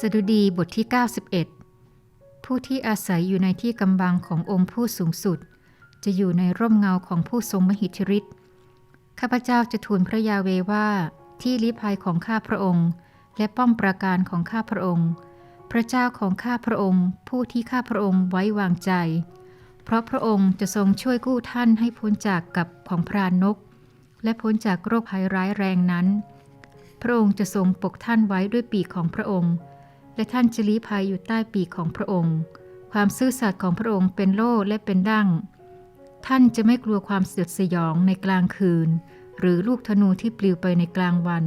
สดุดีบทที่ 91 ผู้ที่อาศัยอยู่ในที่กำบังขององค์ผู้สูงสุด จะอยู่ในร่มเงาของผู้ทรงมหิทธิฤทธิ์ข้าพเจ้าจะทูลพระยาเวว่าที่ลี้ภัยของข้าพระองค์ และป้อมปราการของข้าพระองค์ พระเจ้าของข้าพระองค์ ผู้ที่ข้าพระองค์ไว้วางใจ เพราะพระองค์จะทรงช่วยกู้ท่านให้พ้นจากกับของพรานนก และพ้นจากโรคภัยร้ายแรงนั้น พระองค์จะทรงปกท่านไว้ด้วยปีกของพระองค์ และท่านจะลี้ภัยอยู่ใต้ปีกของพระองค์ ความซื่อสัตย์ของพระองค์เป็นโล่และเป็นดั้ง ท่านจะไม่กลัวความสยดสยองในกลางคืน หรือลูกธนูที่ปลิวไปในกลางวัน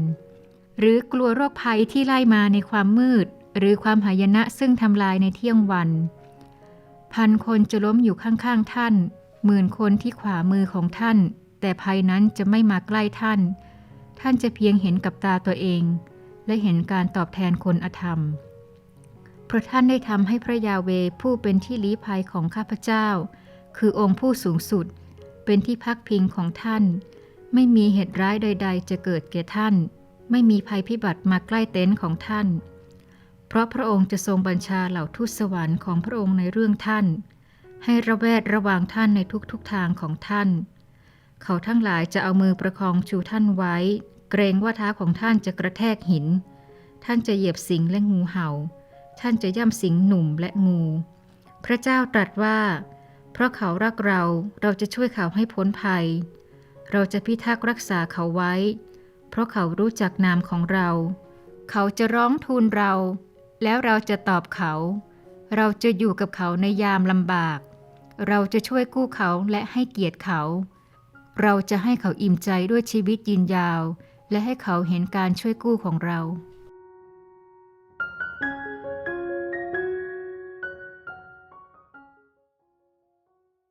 หรือกลัวโรคภัยที่ไล่มาในความมืด หรือความหายนะซึ่งทำลายในเที่ยงวัน พันคนจะล้มอยู่ข้างๆท่าน หมื่นคนที่ขวามือของท่าน แต่ภัยนั้นจะไม่มาใกล้ท่าน ท่านจะเพียงเห็นกับตาตัวเอง และเห็นการตอบแทนคนอธรรม เพราะท่านได้ทำให้พระยาเวผู้เป็นที่ลี้ภัยของข้าพเจ้า คือองค์ผู้สูงสุด เป็นที่พักพิงของท่าน ไม่มีเหตุร้ายใด ๆ จะเกิดแก่ท่าน ไม่มีภัยพิบัติมาใกล้เต็นท์ของท่าน เพราะพระองค์จะทรงบัญชาเหล่าทูตสวรรค์ของพระองค์ในเรื่องท่าน ให้ระแวดระวังท่านในทุกๆทางของท่าน เขาทั้งหลายจะเอามือประคองชูท่านไว้ เกรงว่าเท้าของท่านจะกระแทกหิน ท่านจะเหยียบสิงและงูเห่า ท่านจะย่ำสิงหนุ่มและงู พระเจ้าตรัสว่า เพราะเขารักเราเราจะช่วยเขาให้พ้นภัย เราจะพิทักษ์รักษาเขาไว้ เพราะเขารู้จักนามของเรา เขาจะร้องทูลเรา แล้วเราจะตอบเขา เราจะอยู่กับเขาในยามลำบาก เราจะช่วยกู้เขาและให้เกียรติเขา เราจะให้เขาอิ่มใจด้วยชีวิตยืนยาว และให้เขาเห็นการช่วยกู้ของเรา